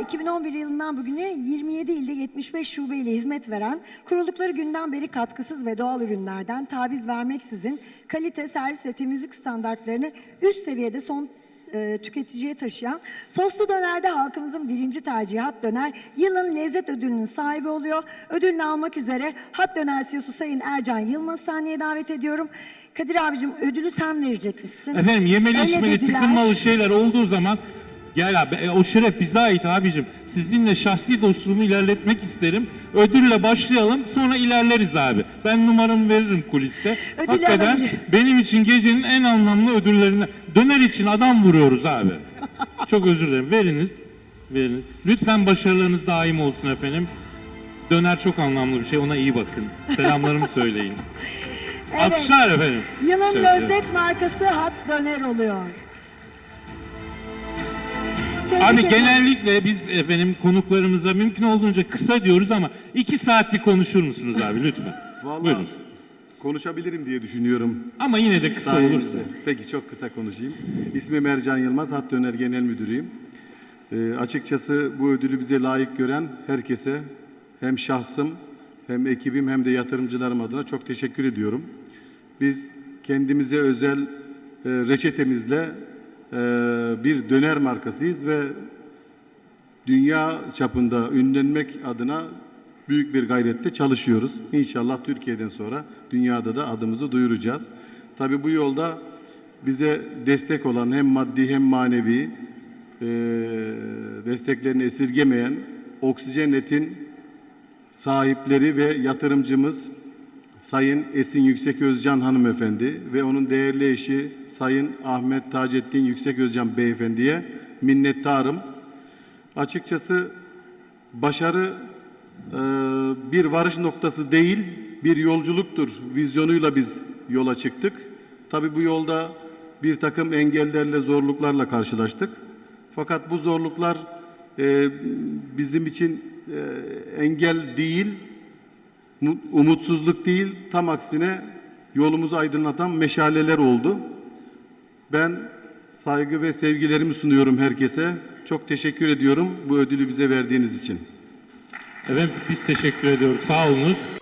2011 yılından bugüne 27 ilde 75 şubeyle hizmet veren, kuruldukları günden beri katkısız ve doğal ürünlerden taviz vermeksizin kalite, servis ve temizlik standartlarını üst seviyede son e, tüketiciye taşıyan Soslu Döner'de halkımızın birinci tercihi Hat Döner yılın lezzet ödülünün sahibi oluyor. Ödülünü almak üzere Hat Döner CEO'su Sayın Ercan Yılmaz sahneye davet ediyorum. Kadir abicim ödülü sen verecekmişsin. Efendim yemeli Öyle içmeli dediler. tıkınmalı şeyler olduğu zaman gel abi e, o şeref bize ait abicim. Sizinle şahsi dostluğumu ilerletmek isterim. Ödülle başlayalım sonra ilerleriz abi. Ben numaramı veririm kuliste. Ödülü Hakikaten alabilir. benim için gecenin en anlamlı ödüllerinden. Döner için adam vuruyoruz abi. Çok özür dilerim. Veriniz. Veriniz. Lütfen başarılarınız daim olsun efendim. Döner çok anlamlı bir şey. Ona iyi bakın. Selamlarımı söyleyin. Evet. Alkışlar efendim. Yılın Evet. lezzet markası Hat Döner oluyor. Tebrik Abi ederim. genellikle biz efendim konuklarımıza mümkün olduğunca kısa diyoruz ama iki saat bir konuşur musunuz abi lütfen? Vallahi Buyurun. konuşabilirim diye düşünüyorum. Ama yine de kısa Sayenizde. olursa. Peki çok kısa konuşayım. İsmim Ercan Yılmaz, Hat Döner Genel Müdürüyüm. Ee, açıkçası bu ödülü bize layık gören herkese hem şahsım hem ekibim hem de yatırımcılarım adına çok teşekkür ediyorum. Biz kendimize özel e, reçetemizle bir döner markasıyız ve dünya çapında ünlenmek adına büyük bir gayrette çalışıyoruz. İnşallah Türkiye'den sonra dünyada da adımızı duyuracağız. Tabii bu yolda bize destek olan hem maddi hem manevi e, desteklerini esirgemeyen Oksijen Net'in sahipleri ve yatırımcımız Sayın Esin Yüksek Özcan hanımefendi ve onun değerli eşi Sayın Ahmet Taceddin Yüksek Özcan beyefendiye minnettarım. Açıkçası başarı e, bir varış noktası değil, bir yolculuktur vizyonuyla biz yola çıktık. Tabii bu yolda bir takım engellerle, zorluklarla karşılaştık. Fakat bu zorluklar e, bizim için e, engel değil, umutsuzluk değil, tam aksine yolumuzu aydınlatan meşaleler oldu. Ben saygı ve sevgilerimi sunuyorum herkese. Çok teşekkür ediyorum bu ödülü bize verdiğiniz için. Efendim biz teşekkür ediyoruz. Sağ olunuz.